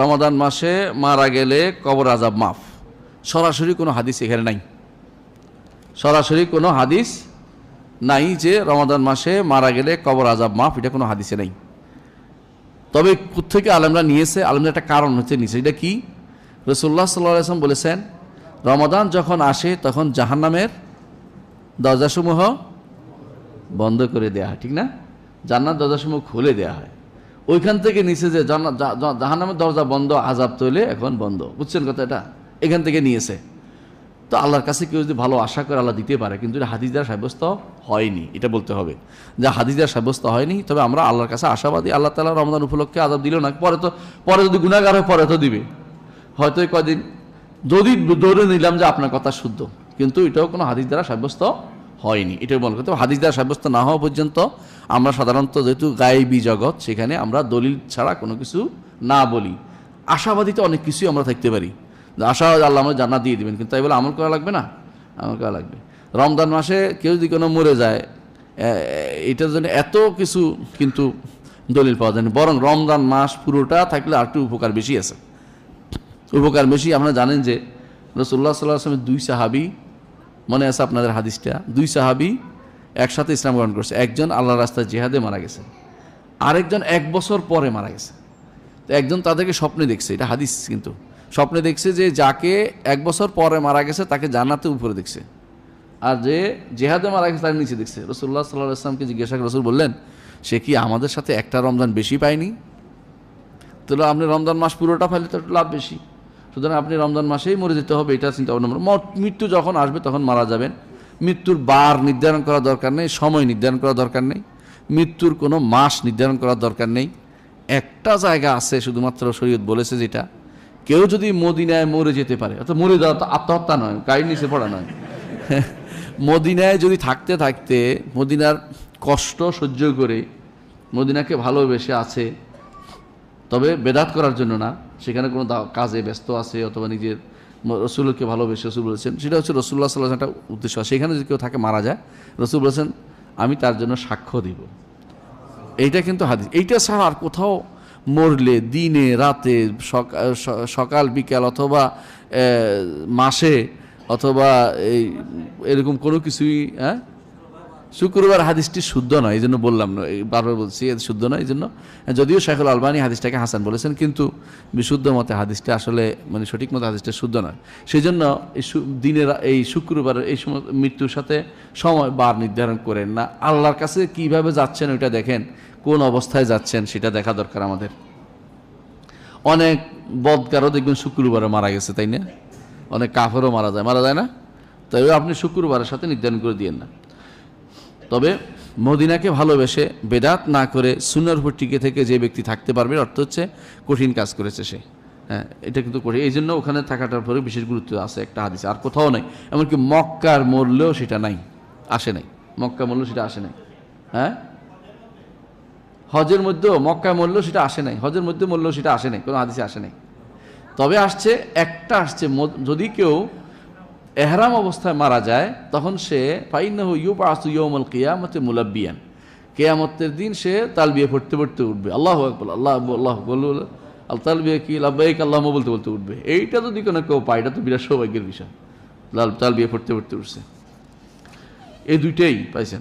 রমাদান মাসে মারা গেলে কবর আজাব মাফ। সরাসরি কোনো হাদিস এখানে নাই। সরাসরি কোনো হাদিস নাই যে রমাদান মাসে মারা গেলে কবর আজাব মাফ, এটা কোনো হাদিসে নাই। তবে কোথেকে আলমরা নিয়েছে আলমরা একটা কারণ হচ্ছে নিয়েছে এটা কি? রসুল্লাহ সাল্লাম বলেছেন, রমাদান যখন আসে তখন জাহান্নামের দরজাসমূহ বন্ধ করে দেয়া হয়, ঠিক না? জান্নাত দরজাসমূহ খুলে দেয়া হয়। ওইখান থেকে নিচে যে জান্নাত জা- জা- জাহান্নামের দরজা বন্ধ আজাব তৈলে এখন বন্ধ। বুঝছেন কথা এটা? এখান থেকে নিয়েছে। তো আল্লাহর কাছে কেউ যদি ভালো আশা করে আল্লাহ দিতে পারে, কিন্তু এটা হাদিস দ্বারা সাব্যস্ত হয়নি, এটা বলতে হবে। যা হাদিস দ্বারা সাব্যস্ত হয়নি, তবে আমরা আল্লাহর কাছে আশাবাদী, আল্লাহ তালা রমজান উপলক্ষে আজাব দিল না। পরে তো পরে যদি গুণাগার হয়, পরে তো দিবে। হয়তো কদিন যদি ধরে নিলাম যে আপনার কথা শুদ্ধ, কিন্তু এটাও কোনো হাদিস দ্বারা সাব্যস্ত হয়নি। এটাও মনে করতে হাদিস দ্বারা সাব্যস্ত না হওয়া পর্যন্ত আমরা সাধারণত যেহেতু গায়েবী জগৎ, সেখানে আমরা দলিল ছাড়া কোনো কিছু না বলি। আশাবাদীতে অনেক কিছুই আমরা থাকতে পারি। আশা আল্লাহ আমার জান্নাত দিয়ে দিবেন, কিন্তু তাই বলে আমল করা লাগবে না? আমল করা লাগবে। রমজান মাসে কেউ যদি কোনো মরে যায় এটার জন্য এত কিছু কিন্তু দলিল পাওয়া যায় না বরং রমজান মাস পুরোটা থাকলে আর একটু উপকার বেশি আছে। উপকার বেশি। আপনারা জানেন যে রসুল্লাহ সাল্লাহ আসলামের দুই সাহাবি মনে আছে আপনাদের হাদিসটা? দুই সাহাবি একসাথে ইসলাম গ্রহণ করছে। একজন আল্লাহ রাস্তায় জেহাদে মারা গেছে। আরেকজন এক বছর পরে মারা গেছে। তো একজন তাদেরকে স্বপ্নে দেখছে, এটা হাদিস কিন্তু। স্বপ্নে দেখছে যে যাকে এক বছর পরে মারা গেছে, তাকে জান্নাতে উপরে দেখছে। আর যে জেহাদে মারা গেছে তার নিচে দেখছে। রসুল্লাহ সাল্লাহ আসলামকে জিজ্ঞাসা রসুল বললেন, সে কি আমাদের সাথে একটা রমজান বেশি পায়নি? তাহলে আপনি রমজান মাস পুরোটা পাইলে তো লাভ বেশি। সুতরাং আপনি রমজান মাসেই মরে যেতে হবে, এটা চিন্তা ভাবনা। মৃত্যু যখন আসবে তখন মারা যাবেন। মৃত্যুর বার নির্ধারণ করা দরকার নেই, সময় নির্ধারণ করা দরকার নেই। মৃত্যুর কোনো মাস নির্ধারণ করার দরকার নেই। একটা জায়গা আছে শুধুমাত্র শরীয়ত বলেছে যেটা, কেউ যদি মদিনায় মরে যেতে পারে, অর্থাৎ মরে যাওয়া তো আত্মহত্যা নয় গাড়ির নিচে পড়া নয়। মদিনায় যদি থাকতে থাকতে মদিনার কষ্ট সহ্য করে মদিনাকে ভালোবেসে আছে তবে বেদাত করার জন্য না। সেখানে কোনো কাজে ব্যস্ত আছে অথবা নিজের রসুলকে ভালোবেসে রসুল বলেছেন। সেটা হচ্ছে রসুল্লাহ সাল্লাহ একটা উদ্দেশ্য। সেখানে যদি কেউ থাকে, মারা যায়, রসুল বলেছেন, আমি তার জন্য সাক্ষ্য দিব। এইটা কিন্তু হাদিস। এইটা ছাড়া আর কোথাও মরলে, দিনে, রাতে সকাল, বিকাল অথবা মাসে অথবা এই এরকম কোনো কিছুই হ্যাঁ? শুক্রবার হাদিসটি শুদ্ধ নয়, এই জন্য বললাম না বারবার বলছি শুদ্ধ নয়, এই জন্য। যদিও শেখুল আলবানী হাদিসটাকে হাসান বলেছেন, কিন্তু বিশুদ্ধ মতে হাদিসটা আসলে মানে সঠিক মতে হাদিসটা শুদ্ধ নয়। সেই জন্য এই দিনের, এই শুক্রবার এই সময় মৃত্যুর সাথে সময় বার নির্ধারণ করেন না। আল্লাহর কাছে কীভাবে যাচ্ছেন ওইটা দেখেন, কোন অবস্থায় যাচ্ছেন সেটা দেখা দরকার আমাদের। অনেক বদকারও দেখবেন শুক্রবারে মারা গেছে, তাই না? অনেক কাফেরও মারা যায় মারা যায় না? তাই আপনি শুক্রবারের সাথে নির্ধারণ করে দিয়েন না। তবে মদিনাকে ভালোবেসে বেদাত না করে সুনার উপর টিকে থেকে যে ব্যক্তি থাকতে পারবে অর্থ হচ্ছে কঠিন কাজ করেছে সে। হ্যাঁ এটা কিন্তু কঠিন। এই জন্য ওখানে থাকাটার পরে বিশেষ গুরুত্ব আছে একটা হাদিস। আর কোথাও নাই। এমনকি মক্কার মরলেও সেটা নাই, আসে নাই। মক্কা মরলেও সেটা আসে নাই। হ্যাঁ? হজের মধ্যেও মক্কায় মরলেও সেটা আসে নাই। হজের মধ্যে মরলেও সেটা আসে নাই। কোনো হাদিসে আসে নাই। তবে আসছে, একটা আসছে। যদি কেউ এহরাম অবস্থায় মারা যায়, তখন সে ফাইনাহু ইউব আসু ইয়মল কিয়ামতে মুলাব্বিয়ান। কেয়ামতের দিন সে তালবিয়া পড়তে পড়তে উঠবে। আল্লাহ আকবর, আল্লাহ আল্লাহ বল তালবিয়া কি, লাব্বাইক আল্লাহ বলতে বলতে উঠবে। এইটা যদি কোনো কেউ পায়, এটা তো বিরাট সৌভাগ্যের বিষয়। লাল, তালবিয়া পড়তে পড়তে উঠছে। এই দুইটাই পাইছেন।